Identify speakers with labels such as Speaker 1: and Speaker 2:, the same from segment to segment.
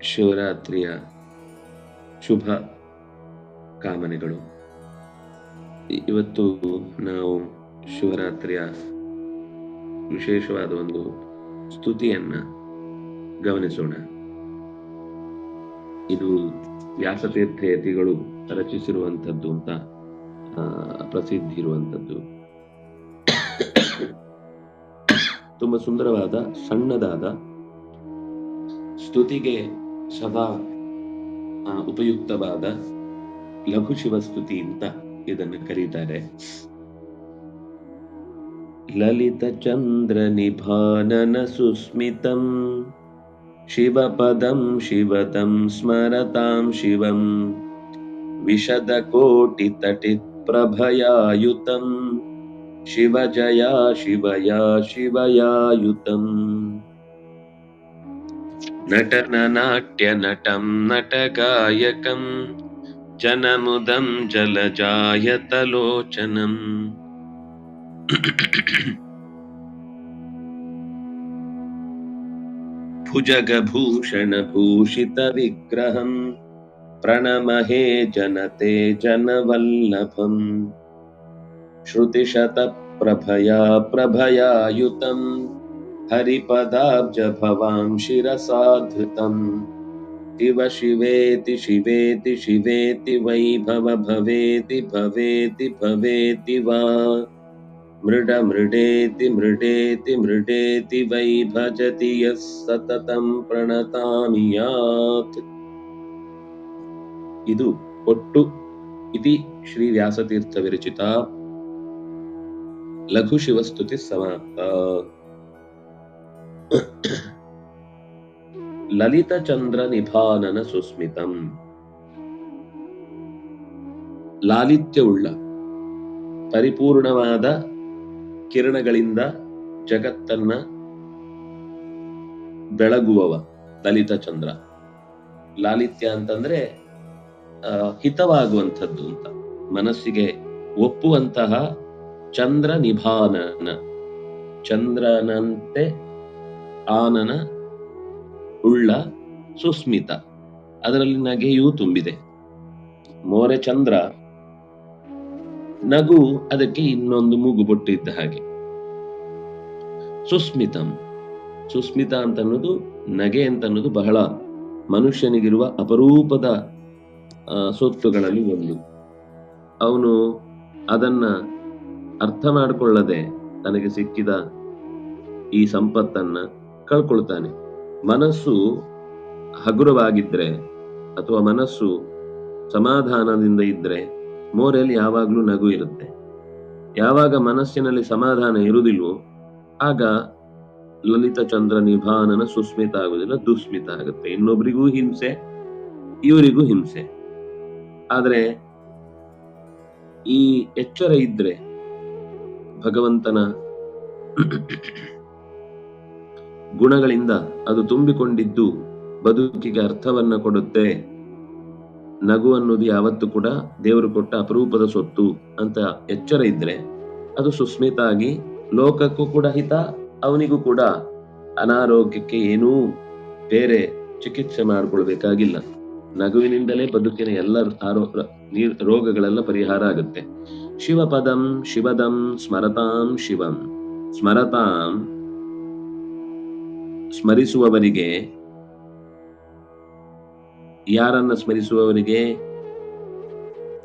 Speaker 1: ಶಿವರಾತ್ರಿಯ ಶುಭ ಕಾಮನೆಗಳು. ಇವತ್ತು ನಾವು ಶಿವರಾತ್ರಿಯ ವಿಶೇಷವಾದ ಒಂದು ಸ್ತುತಿಯನ್ನ ಗಮನಿಸೋಣ. ಇದು ವ್ಯಾಸತೀರ್ಥ ಯತಿಗಳು ರಚಿಸಿರುವಂಥದ್ದು ಅಂತ ಪ್ರಸಿದ್ಧಿ ಇರುವಂಥದ್ದು. ತುಂಬಾ ಸುಂದರವಾದ, ಸಣ್ಣದಾದ ಸ್ತುತಿಗೆ ಸದಾ ಆ, ಉಪಯುಕ್ತವಾದ ಲಘು ಶಿವಸ್ತುತಿ ಅಂತ ಇದನ್ನು ಕರೀತಾರೆ. ಲಲಿತ ಚಂದ್ರ ನಿಭಾನನ ಸುಸ್ಮಿತಂ ಶಿವಪದಂ ಶಿವತಂ ಸ್ಮರತಾಂ ಶಿವಂ ವಿಶದ ಕೋಟಿ ತಟಿತ್ ಪ್ರಭಯಾಯುತಂ ಶಿವಜಯಾ ಶಿವಯಾ ಶಿವಯಾಯುತಂ. नटननाट्यनटं नटगायकं जनमुदं जलजायतलोचनम्। भुजगभूषणभूषितविग्रहं प्रणमहे जनते जनवल्लभम् श्रुतिशतप्रभया प्रभयायुतम् हरिपदाब्ज भवां शिरसाधृतम् शिरसाधृतं शिवेति शिवेति शिवेति वैभव भवेति भवेति भवेति वा। मृडमृडेति मृडेति मृडेति वै भजति यः सततं प्रणतामि यात्। इदु कोट्टु इति श्रीव्यासतीर्थविरचिता। लघुशिवस्तुतिः समाप्ता। ಚಂದ್ರ ನಿಭಾನನ ಸುಸ್ಮಿತಂ. ಲಾಲಿತ್ಯವುಳ್ಳ, ಪರಿಪೂರ್ಣವಾದ ಕಿರಣಗಳಿಂದ ಜಗತ್ತನ್ನ ಬೆಳಗುವವ ಲಲಿತ ಚಂದ್ರ ಲಾಲಿತ್ಯ ಅಂತಂದ್ರೆ ಹಿತವಾಗುವಂಥದ್ದು ಅಂತ. ಮನಸ್ಸಿಗೆ ಒಪ್ಪುವಂತಹ ಚಂದ್ರ ನಿಭಾನನ ಚಂದ್ರನಂತೆ ಆನನ, ಉಳ್ಳ, ಸುಸ್ಮಿತ. ಅದರಲ್ಲಿ ನಗೆಯೂ ತುಂಬಿದೆ. ಮೋರೆ ಚಂದ್ರ. ನಗು ಅದಕ್ಕೆ ಇನ್ನೊಂದು ಮೂಗು ಇದ್ದ ಹಾಗೆ. ಸುಸ್ಮಿತಂ. ಸುಸ್ಮಿತ ಅಂತ ಅನ್ನೋದು ನಗೆ ಅಂತ ಅನ್ನೋದು ಬಹಳ ಮನುಷ್ಯನಿಗಿರುವ ಅಪರೂಪದ ಸೊತ್ತುಗಳಲ್ಲಿ ಒಂದು. ಅವನು ಅದನ್ನ ಅರ್ಥ ಮಾಡಿಕೊಳ್ಳದೆ ತನಗೆ ಸಿಕ್ಕಿದ ಈ ಸಂಪತ್ತನ್ನ ಕಳ್ಕೊಳ್ತಾನೆ. ಮನಸ್ಸು ಹಗುರವಾಗಿದ್ರೆ ಅಥವಾ ಮನಸ್ಸು ಸಮಾಧಾನದಿಂದ ಇದ್ರೆ ಮೋರೆಯಲ್ಲಿ ಯಾವಾಗ್ಲೂ ನಗು ಇರುತ್ತೆ. ಯಾವಾಗ ಮನಸ್ಸಿನಲ್ಲಿ ಸಮಾಧಾನ ಇರುವುದಿಲ್ವೋ, ಆಗ ಲಲಿತ ಚಂದ್ರ ನಿಭಾನನ ಸುಸ್ಮಿತ ಆಗುದಿಲ್ಲ ದುಸ್ಮಿತ ಆಗುತ್ತೆ. ಇನ್ನೊಬ್ರಿಗೂ ಹಿಂಸೆ, ಇವರಿಗೂ ಹಿಂಸೆ. ಆದ್ರೆ ಈ ಎಚ್ಚರ ಇದ್ರೆ ಭಗವಂತನ ಗುಣಗಳಿಂದ ಅದು ತುಂಬಿಕೊಂಡಿದ್ದು ಬದುಕಿಗೆ ಅರ್ಥವನ್ನ ಕೊಡುತ್ತೆ. ನಗು ಅನ್ನೋದು ಯಾವತ್ತು ಕೂಡ ದೇವರು ಕೊಟ್ಟ ಅಪರೂಪದ ಸೊತ್ತು ಅಂತ ಎಚ್ಚರ ಇದ್ರೆ ಅದು ಸುಸ್ಮಿತ ಆಗಿ ಲೋಕಕ್ಕೂ ಕೂಡ ಹಿತ, ಅವನಿಗೂ ಕೂಡ. ಅನಾರೋಗ್ಯಕ್ಕೆ ಏನೂ ಬೇರೆ ಚಿಕಿತ್ಸೆ ಮಾಡ್ಕೊಳ್ಬೇಕಾಗಿಲ್ಲ. ನಗುವಿನಿಂದಲೇ ಬದುಕಿನ ಎಲ್ಲ ಆರೋ ರೋಗಗಳೆಲ್ಲ ಪರಿಹಾರ ಆಗುತ್ತೆ. ಶಿವಪದಂ ಶಿವದಂ ಸ್ಮರತಾಂ ಶಿವಂ. ಸ್ಮರತಾಂ ಸ್ಮರಿಸುವವರಿಗೆ ಯಾರನ್ನ ಸ್ಮರಿಸುವವರಿಗೆ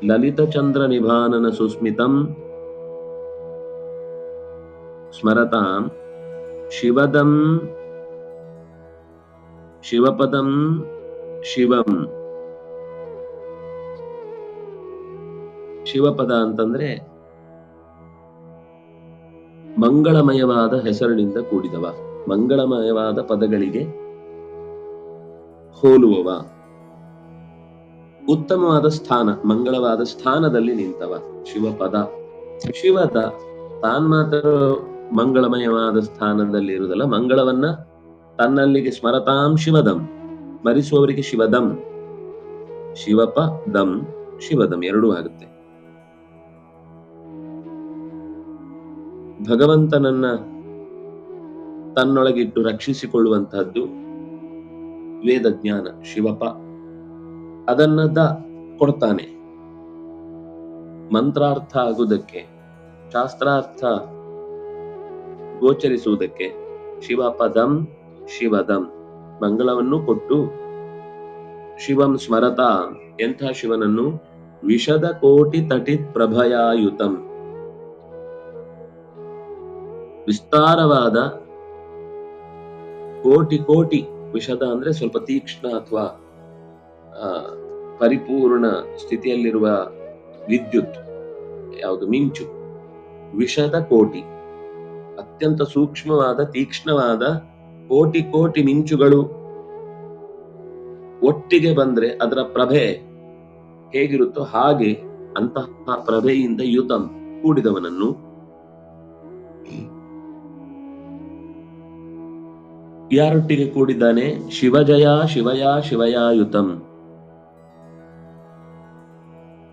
Speaker 1: ಲಲಿತ ಚಂದ್ರ ನಿಭಾನನ ಸುಸ್ಮಿತಂ ಸ್ಮರತಾಂ ಶಿವದಂ ಶಿವಪದಂ ಶಿವಂ. ಶಿವಪದ ಅಂತಂದ್ರೆ ಮಂಗಳಮಯವಾದ ಹೆಸರಿನಿಂದ ಕೂಡಿದವ. ಮಂಗಳಮಯವಾದ ಪದಗಳಿಗೆ ಹೋಲುವವ. ಉತ್ತಮವಾದ ಸ್ಥಾನ, ಮಂಗಳವಾದ ಸ್ಥಾನದಲ್ಲಿ ನಿಂತವ ಶಿವಪದ. ಶಿವದ ತಾನ್ ಮಾತ್ರ ಮಂಗಳಮಯವಾದ ಸ್ಥಾನದಲ್ಲಿ ಇರುವುದಲ್ಲ, ಮಂಗಳವನ್ನ ತನ್ನಲ್ಲಿಗೆ ಸ್ಮರತಾಂ ಶಿವದಂ, ಸ್ಮರಿಸುವವರಿಗೆ ಶಿವದಂ. ಶಿವಪ ದಂ ಶಿವದಂ ಎರಡೂ ಆಗುತ್ತೆ. ಭಗವಂತನನ್ನ ತನ್ನೊಳಗಿಟ್ಟು ರಕ್ಷಿಸಿಕೊಳ್ಳುವಂತಹದ್ದು ವೇದ ಜ್ಞಾನ ಶಿವಪ ಅದನ್ನದ ಕೊಡ್ತಾನೆ. ಮಂತ್ರಾರ್ಥ ಆಗುವುದಕ್ಕೆ, ಶಾಸ್ತ್ರಾರ್ಥ ಗೋಚರಿಸುವುದಕ್ಕೆ ಶಿವಪದಂ ಶಿವದಂ ಮಂಗಳವನ್ನು ಕೊಟ್ಟು ಶಿವಂ ಸ್ಮರತ ಎಂಥ ಶಿವನನ್ನು? ವಿಷದ ಕೋಟಿ ತಟಿತ್ ಪ್ರಭಯಾಯುತಂ. ವಿಸ್ತಾರವಾದ ಕೋಟಿ ಕೋಟಿ ವಿಷದ ಅಂದ್ರೆ ಸ್ವಲ್ಪ ತೀಕ್ಷ್ಣ ಅಥವಾ ಪರಿಪೂರ್ಣ ಸ್ಥಿತಿಯಲ್ಲಿರುವ ವಿದ್ಯುತ್, ಯಾವುದು ಮಿಂಚು, ವಿಷದ ಕೋಟಿ, ಅತ್ಯಂತ ಸೂಕ್ಷ್ಮವಾದ, ತೀಕ್ಷ್ಣವಾದ ಕೋಟಿ ಕೋಟಿ ಮಿಂಚುಗಳು ಒಟ್ಟಿಗೆ ಬಂದ್ರೆ ಅದರ ಪ್ರಭೆ ಹೇಗಿರುತ್ತೋ ಹಾಗೆ ಅಂತಹ ಪ್ರಭೆಯಿಂದ ಯುತಂ ಕೂಡಿದವನನ್ನು ಯಾರೊಟ್ಟಿಗೆ ಕೂಡಿದ್ದಾನೆ? ಶಿವಜಯ, ಶಿವಯ, ಶಿವಯಾಯುತಂ.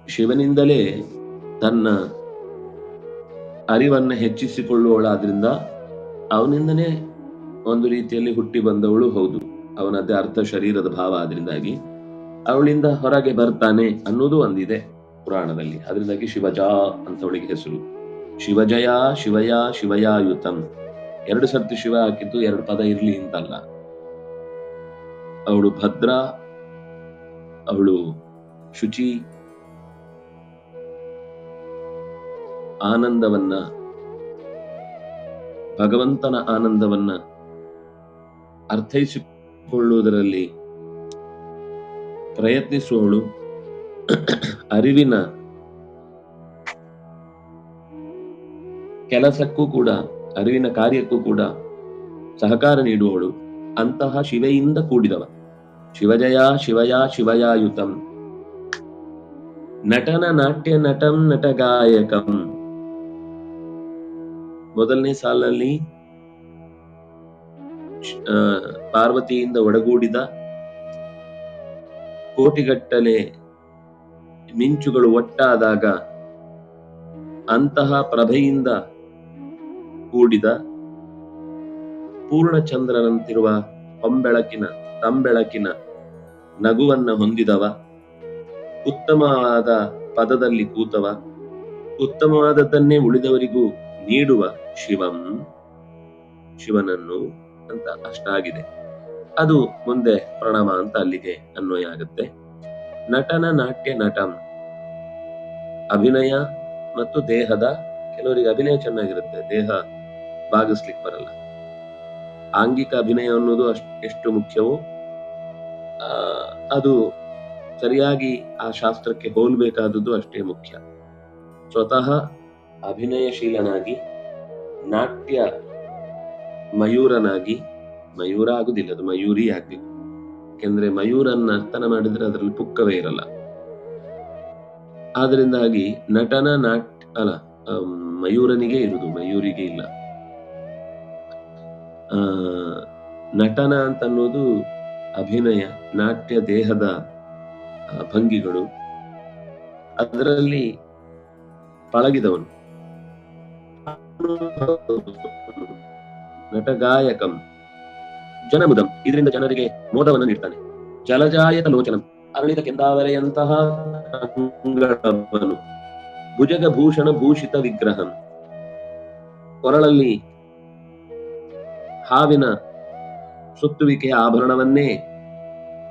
Speaker 1: ಶಿವನಿಂದಲೇ ತನ್ನ ಅರಿವನ್ನ ಹೆಚ್ಚಿಸಿಕೊಳ್ಳುವಳಾದ್ರಿಂದ ಅವನಿಂದನೇ ಒಂದು ರೀತಿಯಲ್ಲಿ ಹುಟ್ಟಿ ಬಂದವಳು ಹೌದು. ಅವನದೇ ಅರ್ಥ ಶರೀರದ ಭಾವ ಆದ್ರಿಂದಾಗಿ ಅವಳಿಂದ ಹೊರಗೆ ಬರ್ತಾನೆ ಅನ್ನೋದು ಒಂದಿದೆ ಪುರಾಣದಲ್ಲಿ. ಅದರಿಂದಾಗಿ ಶಿವಜಾ ಅಂತ ಅವಳಿಗೆ ಹೆಸರು. ಶಿವಜಯ, ಶಿವಯ, ಶಿವಯಾಯುತಂ. ಎರಡು ಸರ್ತಿ ಶಿವ ಹಾಕಿದ್ದು ಎರಡು ಪದ ಇರ್ಲಿ ಅಂತಲ್ಲ. ಅವಳು ಭದ್ರ, ಅವಳು ಶುಚಿ. ಆನಂದವನ್ನ, ಭಗವಂತನ ಆನಂದವನ್ನ ಅರ್ಥೈಸಿಕೊಳ್ಳುವುದರಲ್ಲಿ ಪ್ರಯತ್ನಿಸುವಳು ಅರಿವಿನ ಕೆಲಸಕ್ಕೂ ಕೂಡ ಅರಿವಿನ ಕಾರ್ಯಕ್ಕೂ ಕೂಡ ಸಹಕಾರ ನೀಡುವವಳು ಅಂತಹ ಶಿವೆಯಿಂದ ಕೂಡಿದವ. ಶಿವಜಯ ಶಿವಯ ಶಿವಯಾಯುತಂ. ನಟನ ನಾಟ್ಯ ನಟಂ ನಟಗಾಯಕಂ ಮೊದಲನೇ ಸಾಲಿನಲ್ಲಿ ಪಾರ್ವತಿಯಿಂದ ಒಡಗೂಡಿದ ಕೋಟಿಗಟ್ಟಲೆ ಮಿಂಚುಗಳು ಒಟ್ಟಾದಾಗ ಅಂತಹ ಪ್ರಭೆಯಿಂದ ಕೂಡಿದ ಪೂರ್ಣಚಂದ್ರನಂತಿರುವ ಹೊಂಬೆಳಕಿನ, ತಂಬೆಳಕಿನ ನಗುವನ್ನ ಹೊಂದಿದವ. ಉತ್ತಮವಾದ ಪದದಲ್ಲಿ ಕೂತವ. ಉತ್ತಮವಾದದ್ದನ್ನೇ ಉಳಿದವರಿಗೂ ನೀಡುವ ಶಿವಂ, ಶಿವನನ್ನು ಅಂತ ಅಷ್ಟಾಗಿದೆ. ಅದು ಮುಂದೆ ಪ್ರಣವ ಅಂತ ಅಲ್ಲಿಗೆ ಅನ್ವಯ ಆಗುತ್ತೆ. ನಟನ ನಾಟ್ಯ ನಟಂ. ಅಭಿನಯ ಮತ್ತು ದೇಹದ, ಕೆಲವರಿಗೆ ಅಭಿನಯ ಚೆನ್ನಾಗಿರುತ್ತೆ. ದೇಹ ಭಾಗಿಸ್ಲಿಕ್ಕೆ ಬರಲ್ಲ. ಆಂಗಿಕ ಅಭಿನಯ ಅನ್ನೋದು ಅಷ್ಟ್, ಎಷ್ಟು ಮುಖ್ಯವೋ ಅದು ಸರಿಯಾಗಿ ಆ ಶಾಸ್ತ್ರಕ್ಕೆ ಹೋಲ್ಬೇಕಾದದ್ದು ಅಷ್ಟೇ ಮುಖ್ಯ. ಸ್ವತಃ ಅಭಿನಯಶೀಲನಾಗಿ, ನಾಟ್ಯ ಮಯೂರನಾಗಿ, ಮಯೂರ ಆಗುದಿಲ್ಲ, ಅದು ಮಯೂರಿ ಆಗ್ಬೇಕು. ಯಾಕೆಂದ್ರೆ ಮಯೂರನ್ನ ಅರ್ಥನ ಮಾಡಿದ್ರೆ ಅದರಲ್ಲಿ ಪುಕ್ಕವೇ ಇರಲ್ಲ. ಆದ್ರಿಂದಾಗಿ ನಟನ ನಾಟ್, ಅಲ್ಲ ಮಯೂರನಿಗೆ ಇರುದು, ಮಯೂರಿಗೆ ಇಲ್ಲ. ನಟನ ಅಂತ ಅನ್ನೋದು ಅಭಿನಯ, ನಾಟ್ಯ ದೇಹದ ಭಂಗಿಗಳು. ಅದರಲ್ಲಿ ಪಳಗಿದವನು. ನಟಗಾಯಕಂ ಜನಮುದಂ. ಇದರಿಂದ ಜನರಿಗೆ ಮೋದವನ್ನು ನೀಡ್ತಾನೆ. ಜಲಜಾಯತ ಲೋಚನಂ. ಅರಳಿದ ಕೆಂದಾವರೆಯಂತಹ ಭುಜಗ ಭೂಷಣ ಭೂಷಿತ ವಿಗ್ರಹಂ. ಕೊರಳಲ್ಲಿ ಹಾವಿನ ಸುತ್ತುವಿಕೆಯ ಆಭರಣವನ್ನೇ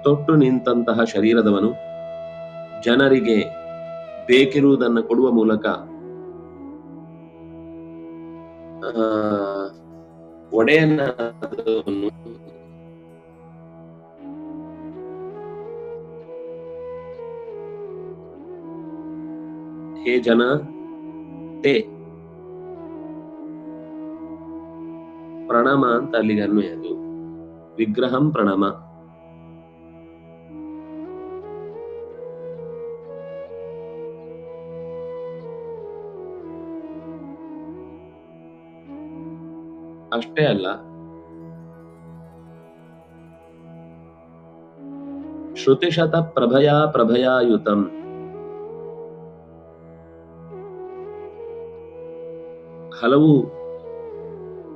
Speaker 1: ತೊಟ್ಟು ನಿಂತಹ ಶರೀರದವನು ಜನರಿಗೆ ಬೇಕಿರುವುದನ್ನು ಕೊಡುವ ಮೂಲಕ ಒಡೆಯನ ಹೇ ಜನ ತೇ ಪ್ರಣಮ ಅಂತ ಅಲ್ಲಿಗೆ ಅನ್ವಯ ಅದು ವಿಗ್ರಹಂ ಪ್ರಣಮ ಅಷ್ಟೇ ಅಲ್ಲ ಶ್ರುತಿಶತ ಪ್ರಭಯಾ ಪ್ರಭಯಾಯುತಂ ಹಲವು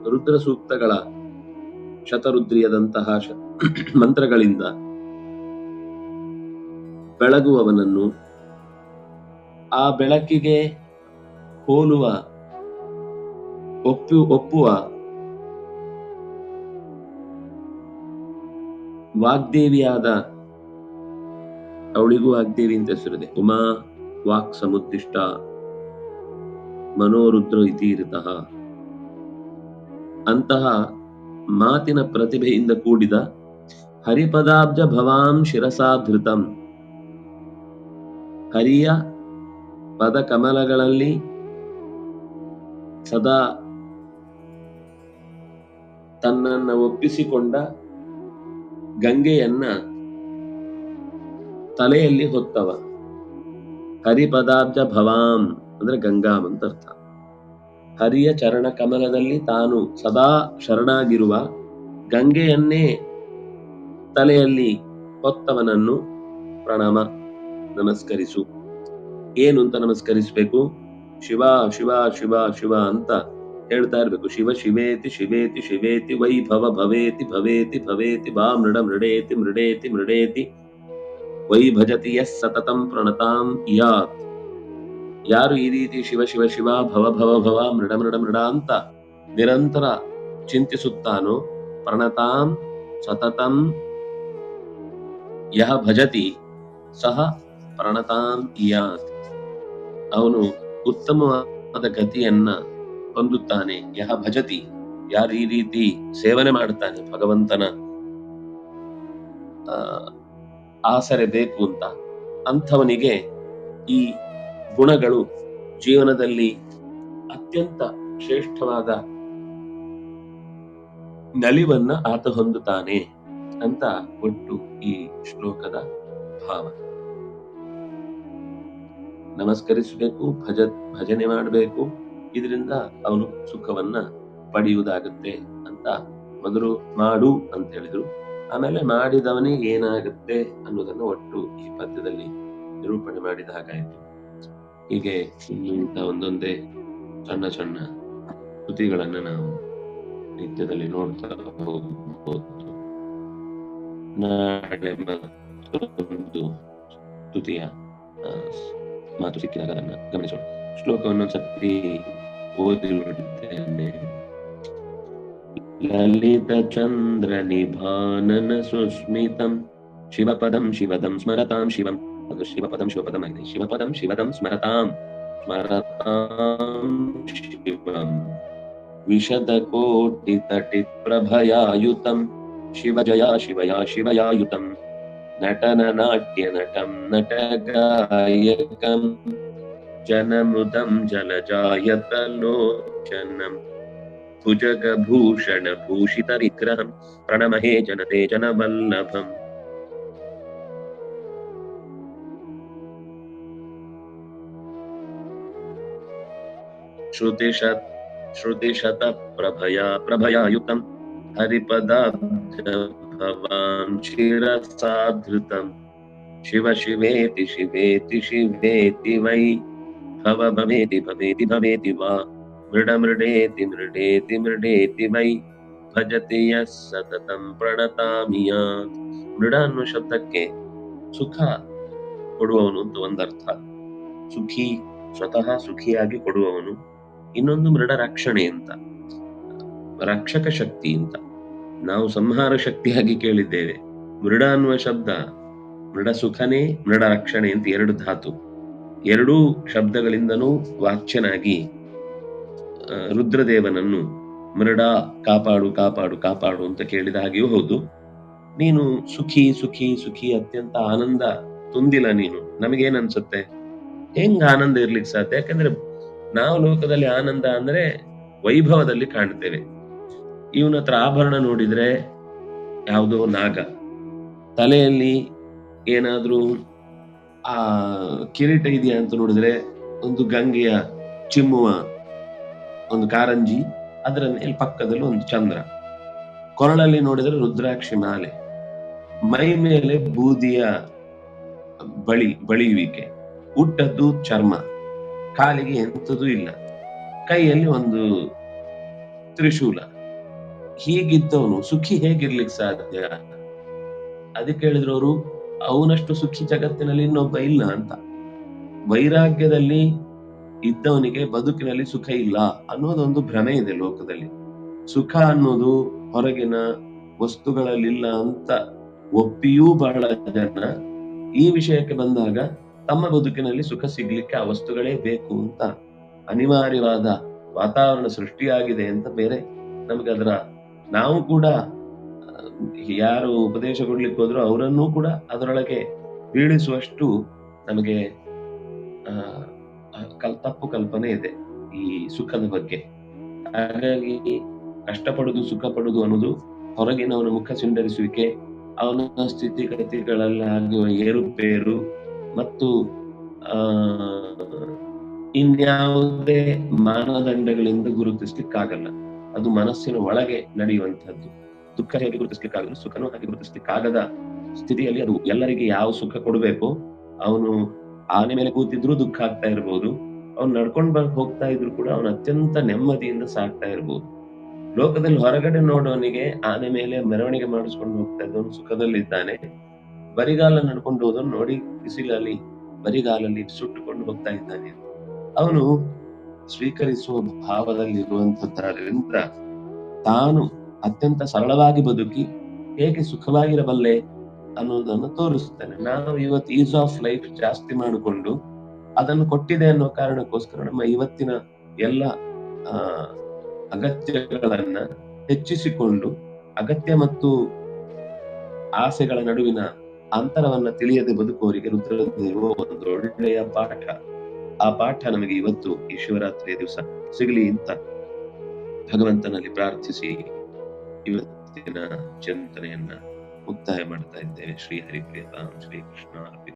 Speaker 1: ರುದ್ರ ಸೂಕ್ತಗಳ ಶತರುದ್ರಿಯದಂತಹ ಮಂತ್ರಗಳಿಂದ ಬೆಳಗುವವನನ್ನು ಆ ಬೆಳಕಿಗೆ ಹೋಲುವ, ಒಪ್ಪು, ಒಪ್ಪುವ ವಾಗ್ದೇವಿಯಾದ ಅವಳಿಗೂ ವಾಗ್ದೇವಿ ಅಂತ ಹೆಸರಿದೆ. ಉಮಾ ವಾಕ್ ಸಮುದ್ದಿಷ್ಟ ಮನೋರುದ್ರ ಇತೀರಿತಃ ಅಂತಹ ಮಾತಿನ ಪ್ರತಿಭೆಯಿಂದ ಕೂಡಿದ ಹರಿಪದಾಬ್ಜ ಭವಾಂ ಶಿರಸಾಧೃತಂ ಹರಿಯ ಪದ ಕಮಲಗಳಲ್ಲಿ ಸದಾ ತನ್ನನ್ನ ಒಪ್ಪಿಸಿಕೊಂಡ ಗಂಗೆಯನ್ನ ತಲೆಯಲ್ಲಿ ಹೊತ್ತವ. ಹರಿಪದಾಬ್ಜ ಭವಾಂ ಅಂದ್ರೆ ಗಂಗಾಂ ಅಂತ ಅರ್ಥ. ಹರಿಯ ಚರಣ ಕಮಲದಲ್ಲಿ ತಾನು ಸದಾ ಶರಣಾಗಿರುವ ಗಂಗೆಯನ್ನೇ ತಲೆಯಲ್ಲಿ ಹೊತ್ತವನನ್ನು ಪ್ರಣಾಮ, ನಮಸ್ಕರಿಸು. ಏನು ಅಂತ ನಮಸ್ಕರಿಸಬೇಕು? ಶಿವ ಶಿವ ಶಿವ ಶಿವ ಅಂತ ಹೇಳ್ತಾ ಇರ್ಬೇಕು. ಶಿವ, ಶಿವೇತಿ ಶಿವೇತಿ ಶಿವೇತಿ, ವೈಭವ, ಭವೇತಿ ಭವೇತಿ ಭವೇತಿ, ಬಾ, ಮೃಡ, ಮೃಡೇತಿ ಮೃಡೇತಿ ಮೃಡೇತಿ ವೈ ಭಜತಿ ಯಸ್ ಸತತಂ ಪ್ರಣತಾಂ ಯಾತ್. ಯಾರು ಈ ರೀತಿ ಶಿವ ಶಿವ ಶಿವ ಭವ ಭವ ಭವ ಮೃಡ ಮೃಡ ಮೃಡ ಅಂತ ನಿರಂತರ ಚಿಂತಿಸುತ್ತಾನೋ ಪ್ರಣತಾಂ ಸತತಂ ಯಹ ಭಜತಿ ಸಹ ಪ್ರಣತಾಂ ಇಯಾತ್. ಅವನು ಉತ್ತಮವಾದ ಗತಿಯನ್ನ ಹೊಂದುತ್ತಾನೆ. ಯಹ ಭಜತಿ ಯಾರು ಈ ರೀತಿ ಸೇವನೆ ಮಾಡುತ್ತಾನೆ? ಭಗವಂತನ ಆಸರೆ ಬೇಕು ಅಂತ. ಅಂಥವನಿಗೆ ಈ ಗುಣಗಳು ಜೀವನದಲ್ಲಿ ಅತ್ಯಂತ ಶ್ರೇಷ್ಠವಾದ ನಲಿವನ್ನ ಆತ ಹೊಂದುತ್ತಾನೆ ಅಂತ ಒಟ್ಟು ಈ ಶ್ಲೋಕದ ಭಾವ. ನಮಸ್ಕರಿಸಬೇಕು, ಭಜ, ಭಜನೆ ಮಾಡಬೇಕು, ಇದರಿಂದ ಅವನು ಸುಖವನ್ನ ಪಡೆಯುವುದಾಗುತ್ತೆ ಅಂತ ಮೊದಲು ಮಾಡು ಅಂತ ಹೇಳಿದ್ರು. ಆಮೇಲೆ ಮಾಡಿದವನೇ ಏನಾಗುತ್ತೆ ಅನ್ನೋದನ್ನು ಒಟ್ಟು ಈ ಪದ್ಯದಲ್ಲಿ ನಿರೂಪಣೆ ಮಾಡಿದ ಹಾಗಾಯಿತು. ಹೀಗೆ ಇಂಥ ಒಂದೊಂದೇ ಸಣ್ಣ ಸಣ್ಣ ಕೃತಿಗಳನ್ನ ನಾವು ನಿತ್ಯದಲ್ಲಿ ನೋಡ್ತಾ ಹೋಗ್ಬೋದು. ನಾಳೆ ಮತ್ತೊಂದು ಮಾತು ಸಿಕ್ಕಿದಾಗ ಅದನ್ನ ಗಮನಿಸೋಣ. ಶ್ಲೋಕವನ್ನು ಸತಿ ಓದಿ ಬಿಡುತ್ತೇನೆ ಲಲಿತ ಚಂದ್ರ ನಿಭಾನನ ಸುಸ್ಮಿತಂ ಶಿವಪದಂ ಶಿವದಂ ಸ್ಮರತಾಂ ಶಿವಂ ಅದು ಶಿವಪದಂ ಶಿವಪದಂ ಆಗಿದೆ ಶಿವಪದಂ ಶಿವದಂ ಸ್ಮರತಾಂ ಸ್ಮರತಾಂ ಶಿವಂ ವಿಶದ ಕೋಟಿ ತಟಿ ಪ್ರಭಯಾಯುತಂ ಶಿವಜಯ ಶಿವಯ ಶಿವಯಾಯುತಂ ನಟನ ನಾಟ್ಯ ನಟಂ ನಟಗಾಯಕಂ ಜನಮೃದಂ श्रुतिशत श्रुतिशत प्रभया प्रभयायुतं हरिपदाब्जभवां शिरसाधृतं शिव शिवेति शिवेति शिवेति वै भव भवेति भवेति भवेति वा मृड मृडेति मृडेति मृडेति वೈ ಭಜತಿ ಯಸ್ ಸತತಂ ಪ್ರಣತಾಮಿಯ ಮೃಡ ಅನ್ನೋ ಶಬ್ದಕ್ಕೆ ಸುಖ ಕೊಡುವವನು ಅಂತ ಒಂದರ್ಥ ಸುಖಿ ಸ್ವತಃ ಸುಖಿಯಾಗಿ ಕೊಡುವವನು ಇನ್ನೊಂದು ಮೃಡ ರಕ್ಷಣೆ ಅಂತ. ರಕ್ಷಕ ಶಕ್ತಿ ಅಂತ. ನಾವು ಸಂಹಾರ ಶಕ್ತಿಯಾಗಿ ಕೇಳಿದ್ದೇವೆ. ಮೃಡ ಅನ್ನುವ ಶಬ್ದ, ಮೃಡ ಸುಖನೇ ಮೃಡ ರಕ್ಷಣೆ ಅಂತ ಎರಡು ಧಾತು. ಎರಡೂ ಶಬ್ದಗಳಿಂದನೂ ವಾಚ್ಯನಾಗಿ ರುದ್ರದೇವನನ್ನು ಮೃಡ ಕಾಪಾಡು ಕಾಪಾಡು ಕಾಪಾಡು ಅಂತ ಕೇಳಿದ ಹಾಗೆಯೂ ಹೌದು. ನೀನು ಸುಖಿ ಸುಖಿ ಸುಖಿ, ಅತ್ಯಂತ ಆನಂದ ತುಂದಿಲ್ಲ ನೀನು. ನಮಗೇನ್ ಅನ್ಸುತ್ತೆ? ಹೆಂಗ್ ಆನಂದ ಇರ್ಲಿಕ್ಕೆ ಸಾಧ್ಯ? ಯಾಕಂದ್ರೆ ನಾವು ಲೋಕದಲ್ಲಿ ಆನಂದ ಅಂದ್ರೆ ವೈಭವದಲ್ಲಿ ಕಾಣ್ತೇವೆ ಇವನ ಹತ್ರ ಆಭರಣ ನೋಡಿದ್ರೆ ಯಾವುದೋ ನಾಗ. ತಲೆಯಲ್ಲಿ ಏನಾದ್ರೂ, ಆ, ಕಿರೀಟ ಇದೆಯಾ ಅಂತ ನೋಡಿದ್ರೆ ಒಂದು ಗಂಗೆಯ ಚಿಮ್ಮುವ ಒಂದು ಕಾರಂಜಿ, ಅದರ ಮೇಲೆ ಪಕ್ಕದಲ್ಲಿ ಒಂದು ಚಂದ್ರ. ಕೊರಳಲ್ಲಿ ನೋಡಿದ್ರೆ ರುದ್ರಾಕ್ಷಿ ಮಾಲೆ. ಮೈ ಮೇಲೆ ಬೂದಿಯ ಬಳಿ, ಬಳಿಯುವಿಕೆ. ಹುಟ್ಟದ್ದು ಚರ್ಮ. ಕಾಲಿಗೆ ಎಂಥದೂ ಇಲ್ಲ. ಕೈಯಲ್ಲಿ ಒಂದು ತ್ರಿಶೂಲ. ಹೀಗಿದ್ದವನು ಸುಖಿ ಹೇಗಿರ್ಲಿಕ್ಕೆ ಸಾಧ್ಯ? ಅದಕ್ಕೆ ಹೇಳಿದ್ರು ಅವರು ಅವನಷ್ಟು ಸುಖಿ ಜಗತ್ತಿನಲ್ಲಿ ಇನ್ನೊಬ್ಬ ಇಲ್ಲ ಅಂತ. ವೈರಾಗ್ಯದಲ್ಲಿ ಇದ್ದವನಿಗೆ ಬದುಕಿನಲ್ಲಿ ಸುಖ ಇಲ್ಲ ಅನ್ನೋದೊಂದು ಭ್ರಮೆ ಇದೆ ಲೋಕದಲ್ಲಿ. ಸುಖ ಅನ್ನೋದು ಹೊರಗಿನ ವಸ್ತುಗಳಲ್ಲಿಲ್ಲ ಅಂತ ಒಪ್ಪಿಯೂ ಬಹಳ ಜನ ಈ ವಿಷಯಕ್ಕೆ ಬಂದಾಗ ತಮ್ಮ ಬದುಕಿನಲ್ಲಿ ಸುಖ ಸಿಗ್ಲಿಕ್ಕೆ ಆ ವಸ್ತುಗಳೇ ಬೇಕು ಅಂತ ಅನಿವಾರ್ಯವಾದ ವಾತಾವರಣ ಸೃಷ್ಟಿಯಾಗಿದೆ ಅಂತ ಬೇರೆ ನಮಗೆ ಅದರ ನಾವು ಕೂಡ ಯಾರು ಉಪದೇಶ ಕೊಡ್ಲಿಕ್ಕೆ ಹೋದ್ರು ಅವರನ್ನೂ ಕೂಡ ಅದರೊಳಗೆ ಬೀಳಿಸುವಷ್ಟು ನಮಗೆ ಕಲ್, ತಪ್ಪು ಕಲ್ಪನೆ ಇದೆ ಈ ಸುಖದ ಬಗ್ಗೆ. ಹಾಗಾಗಿ ಕಷ್ಟಪಡುದು ಸುಖ ಪಡುದು ಅನ್ನೋದು ಹೊರಗಿನವನ ಮುಖ ಸಿಂಡರಿಸುವಿಕೆ, ಅವನ ಸ್ಥಿತಿಗತಿಗಳಲ್ಲಿ ಆಗುವ ಏರುಪೇರು ಮತ್ತು ಇನ್ಯಾವುದೇ ಮಾನದಂಡಗಳಿಂದ ಗುರುತಿಸ್ಲಿಕ್ಕಾಗಲ್ಲ. ಅದು ಮನಸ್ಸಿನ ಒಳಗೆ ನಡೆಯುವಂತಹದ್ದು ದುಃಖ ಹೇಗೆ ಗುರುತಿಸ್ಲಿಕ್ಕಾಗಲ್ಲ, ಸುಖನೂ ಹಾಗೆ ಗುರುತಿಸ್ಲಿಕ್ಕಾಗದ ಸ್ಥಿತಿಯಲ್ಲಿ ಅದು ಎಲ್ಲರಿಗೆ ಯಾವ ಸುಖ ಕೊಡಬೇಕು, ಅವನು ಆನೆ ಮೇಲೆ ಕೂತಿದ್ರು ದುಃಖ ಆಗ್ತಾ ಇರ್ಬೋದು, ಅವ್ನು ನಡ್ಕೊಂಡ್ ಬಂದ್ ಹೋಗ್ತಾ ಇದ್ರು ಕೂಡ ಅವನು ಅತ್ಯಂತ ನೆಮ್ಮದಿಯಿಂದ ಸಾಕ್ತಾ ಇರ್ಬೋದು. ಲೋಕದಲ್ಲಿ ಹೊರಗಡೆ ನೋಡೋನಿಗೆ ಆನೆ ಮೇಲೆ ಮೆರವಣಿಗೆ ಮಾಡಿಸ್ಕೊಂಡು ಹೋಗ್ತಾ ಇದ್ದವನು ಸುಖದಲ್ಲಿದ್ದಾನೆ. ಬರಿಗಾಲ ನಡ್ಕೊಂಡು ಹೋದವನು ನೋಡಿ ಬಿಸಿಲಲ್ಲಿ ಬರಿಗಾಲಲ್ಲಿ ಸುಟ್ಟುಕೊಂಡು ಹೋಗ್ತಾ ಇದ್ದಾನೆ. ಅವನು ಸ್ವೀಕರಿಸುವ ಭಾವದಲ್ಲಿ ಇರುವಂತದ್ದರಿಂದ ತಾನು ಅತ್ಯಂತ ಸರಳವಾಗಿ ಬದುಕಿ ಹೇಗೆ ಸುಖವಾಗಿರಬಲ್ಲೆ ಅನ್ನೋದನ್ನು ತೋರಿಸುತ್ತಾನೆ. ನಾನು ಇವತ್ತು ಈಸ್ ಆಫ್ ಲೈಫ್ ಜಾಸ್ತಿ ಮಾಡಿಕೊಂಡು ಅದನ್ನು ಕೊಟ್ಟಿದೆ ಅನ್ನೋ ಕಾರಣಕ್ಕೋಸ್ಕರ ನಮ್ಮ ಇವತ್ತಿನ ಎಲ್ಲ ಅಗತ್ಯಗಳನ್ನ ಹೆಚ್ಚಿಸಿಕೊಂಡು ಅಗತ್ಯ ಮತ್ತು ಆಸೆಗಳ ನಡುವಿನ ಅಂತರವನ್ನ ತಿಳಿಯದೆ ಬದುಕುವವರಿಗೆ ರುದ್ರದೇವ ಒಂದು ಒಳ್ಳೆಯ ಪಾಠ. ಆ ಪಾಠ ನಮಗೆ ಇವತ್ತು ಈ ಶಿವರಾತ್ರಿಯ ದಿವಸ ಸಿಗಲಿ ಅಂತ ಭಗವಂತನಲ್ಲಿ ಪ್ರಾರ್ಥಿಸಿ ಇವತ್ತಿನ ಚಿಂತನೆಯನ್ನ ಮುಕ್ತಾಯ ಮಾಡ್ತಾ ಇದ್ದೇವೆ. ಶ್ರೀ ಹರಿಪ್ರಿಯತಾಂ ಶ್ರೀ ಕೃಷ್ಣ